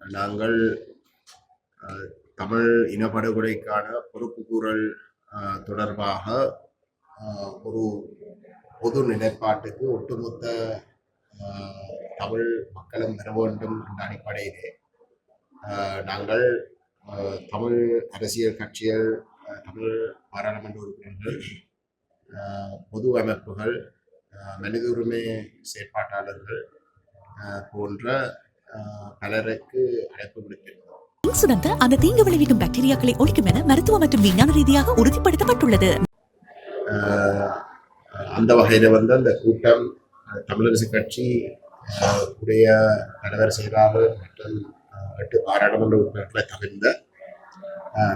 நாங்கள் தமிழ் இனப்படுகொலைக்கான பொறுப்புக்கூறல் தொடர்பாக ஒரு பொது நிலைப்பாட்டுக்கு ஒட்டுமொத்த தமிழ் மக்களும் பெற வேண்டும் என்ற அடிப்படையிலே நாங்கள் தமிழ் அரசியல் கட்சிகள் தமிழ் பாராளுமன்ற உறுப்பினர்கள் பொது அமைப்புகள் மனித உரிமை செயற்பாட்டாளர்கள் போன்ற அஹ், பலருக்கு அழைப்பு விடுத்திருந்தோம். இன்சுரந்த அந்த தீங்கு விளைவிக்கும் பாக்டீரியாக்களை ஒழிக்கும் என மருத்துவ மற்றும் விஞ்ஞான ரீதியாக உறுதிப்படுத்தப்பட்டுள்ளது. அந்த வகையில் வந்து அந்த கூட்டம் தமிழரசு கட்சி உடைய தலைவர் செயலாளர் மற்றும் எட்டு பாராளுமன்ற உறுப்பினர்களை தவிர்ந்த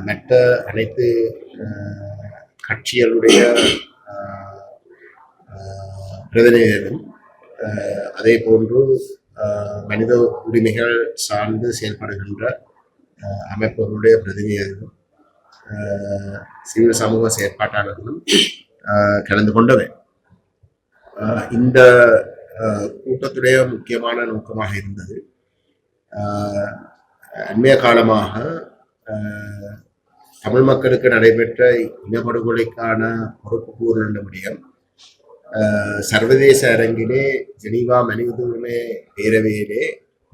மற்ற அனைத்து கட்சிகளுடைய பிரதிநிதிகளும் அதே போன்று மனித உரிமைகள் சார்ந்து செயல்படுகின்ற அமைப்புகளுடைய பிரதிநிதிகளும் சிவில் சமூக செயற்பாட்டாளர்களும் கலந்து கொண்டவை. இந்த கூட்டத்துடைய முக்கியமான நோக்கமாக இருந்தது அண்மைய காலமாக தமிழ் மக்களுக்கு நடைபெற்ற இனப்படுகொலைக்கான பொறுப்பு கூறல் விடயம் சர்வதேச அரங்கிலே ஜெனீவா மனித உரிமை பேரவையிலே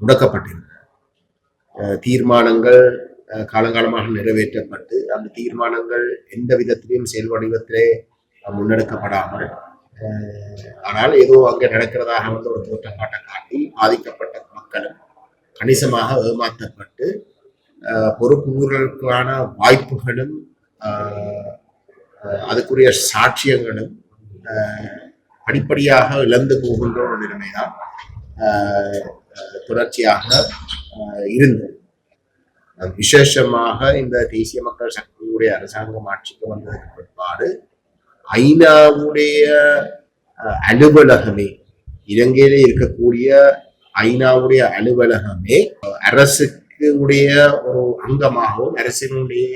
முடக்கப்பட்டிருந்தது தீர்மானங்கள் காலங்காலமாக நிறைவேற்றப்பட்டு அந்த தீர்மானங்கள் எந்த விதத்திலையும் செயல் வடிவத்திலே முன்னெடுக்கப்படாமல் ஆனால் ஏதோ அங்கே நடக்கிறதாக வந்து ஒரு தோற்றப்பாட்டை காட்டி பாதிக்கப்பட்ட மக்களும் கணிசமாக ஏமாற்றப்பட்டு அஹ், பொறுப்புகளுக்கான வாய்ப்புகளும் அதுக்குரிய சாட்சியங்களும் படிப்படியாக இழந்து போகின்ற ஒரு நிலைமைதான் தொடர்ச்சியாக அஹ், இருந்தது விசேஷமாக இந்த தேசிய மக்கள் சக்தியுடைய அரசாங்கம் ஆட்சிக்கு வந்ததற்கு பிற்பாடு ஐநாவுடைய அஹ், அலுவலகமே இலங்கையில இருக்கக்கூடிய ஐநாவுடைய அலுவலகமே அரசுக்கு உடைய ஒரு அங்கமாகவும் அரசினுடைய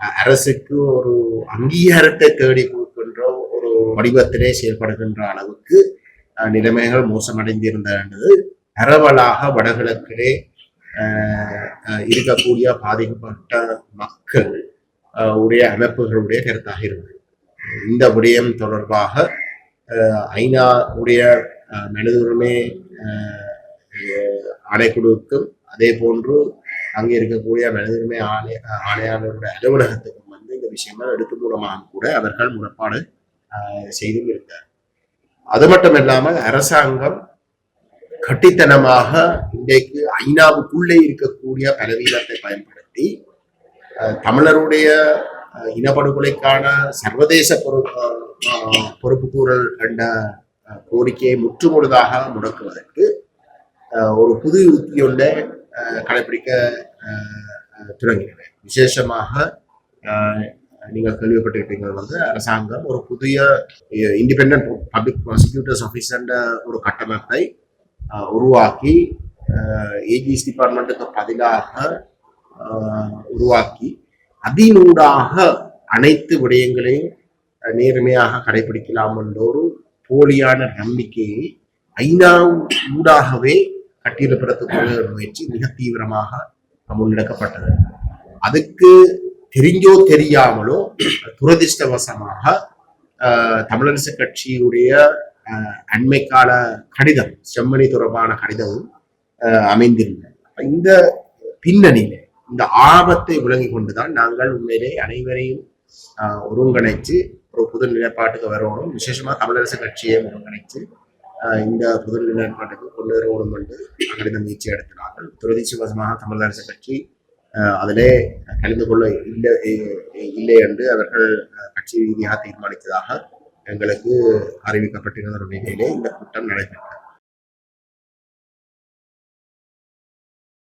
அஹ், அரசுக்கு ஒரு அங்கீகாரத்தை தேடி கொடுக்கின்ற வடிவத்திலே செயல்படுகின்ற அளவுக்கு நிலைமைகள் மோசமடைந்திருந்தது. பரவலாக வடகிழக்கிலே இருக்கக்கூடிய பாதிக்கப்பட்ட மக்கள் உடைய அமைப்புகளுடைய கருத்தாக இருந்தது. இந்த விடயம் தொடர்பாக ஐநா உடைய அஹ், மனித உரிமை ஆணைக்குழுவுக்கும் அதே போன்று அங்கே இருக்கக்கூடிய மனித உரிமை ஆணை ஆணையாளருடைய அலுவலகத்துக்கும் வந்து இந்த விஷயங்கள் எடுத்து மூலமாக கூட அவர்கள் முறைப்பாடு செய்தும் இருந்தார். அது மட்டும் இல்லாமல் அரசாங்கம் கட்டித்தனமாக இன்றைக்கு ஐநாவுக்குள்ளே இருக்கக்கூடிய பலவீனத்தை பயன்படுத்தி தமிழருடைய இனப்படுகொலைக்கான சர்வதேச பொறுப்பு பொறுப்புக்கூறல் என்ற கோரிக்கையை முற்றுமுழுதாக முடக்குவதற்கு ஒரு புது யுக்தியொன்றை கடைபிடிக்க அஹ், விசேஷமாக நீங்கள் கேள்விப்பட்டிருப்பீங்க வந்து அரசாங்கம் ஒரு புதிய இண்டிபெண்ட் பப்ளிக் ப்ராசிக்யூட்டர்ஸ் ஆஃபீஸ்ன்ற ஒரு கட்டமைப்பை உருவாக்கி ஏஜிஎஸ் டிபார்ட்மெண்ட்டுக்கு பதிலாக உருவாக்கி அதனூடாக அனைத்து விடயங்களையும் நேர்மையாக கடைபிடிக்கலாம் என்ற ஒரு போலியான நம்பிக்கையை ஐநா ஊடாகவே கட்டியெழுப்புறதுக்குள்ள ஒரு முயற்சி மிக தீவிரமாக முன்னெடுக்கப்பட்டது. அதுக்கு தெரிஞ்சோ தெரியாமலோ துரதிர்ஷ்டவசமாக தமிழரசு கட்சியுடைய அண்மைக்கால கடிதம் செம்மணி தொடர்பான கடிதமும் அமைந்திருந்தது. இந்த பின்னணியில இந்த ஆபத்தை விளங்கி கொண்டுதான் நாங்கள் உண்மையிலே அனைவரையும் ஒருங்கிணைச்சு ஒரு புது நிலைப்பாட்டுக்கு வரணும். விசேஷமா தமிழரசு கட்சியை ஒருங்கிணைச்சு இந்த புது நிலைப்பாட்டுக்கு கொண்டு வரணும் என்று கடிதம் இந்த முயற்சி எடுத்தினார்கள் துரதிர்ஷ்டவசமாக தமிழரசு கட்சி அதிலே கலந்து கொள்ள இல்லை இல்லை என்று அவர்கள் கட்சி ரீதியாக தீர்மானித்ததாக எங்களுக்கு அறிவிக்கப்பட்டிருந்த ஒரு நிலையிலே இந்த கூட்டம் நடைபெற்றது.